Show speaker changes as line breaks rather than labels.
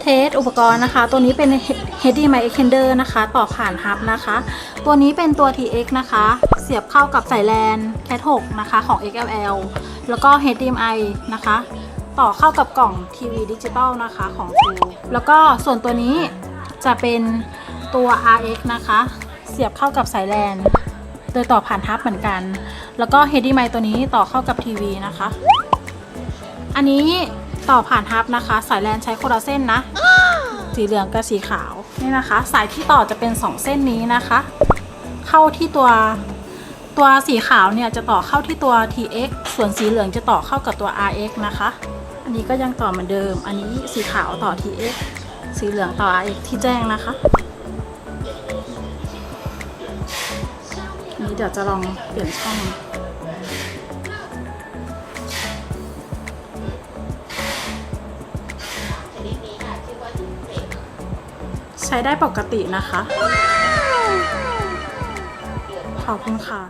เทสอุปกรณ์นะคะ ตัวนี้เป็น HDMI extender นะคะ ต่อผ่านฮับนะคะ ตัวนี้เป็นตัว TX นะคะ เสียบเข้ากับสายแลน Cat 6นะคะของ XLL แล้วก็ HDMI นะคะ ต่อเข้ากับกล่องทีวีดิจิตอลนะคะของ True แล้วก็ส่วนตัวนี้จะเป็นตัว RX นะคะ เสียบเข้ากับสายแลน โดยต่อผ่านฮับเหมือนกัน แล้วก็ HDMI ตัวนี้ต่อเข้ากับทีวีนะคะ อันนี้ ต่อผ่านฮับนะคะ สายแลนใช้คนละเส้นนะ สีเหลืองกับสีขาวนี่นะคะ สายที่ต่อจะเป็น 2 เส้นนี้นะคะ เข้าที่ตัวตัวสีขาวเนี่ยจะต่อเข้าที่ตัว TX ส่วนสีเหลืองจะต่อเข้ากับตัว RX นะคะ อันนี้ก็ยังต่อเหมือนเดิม อันนี้สีขาวต่อ TX สีเหลืองต่อ RX ที่แจ้งนะคะนนี้เดี๋ยวจะลองเปลี่ยนช่อง ใช้ได้ปกตินะคะ ขอบคุณค่ะ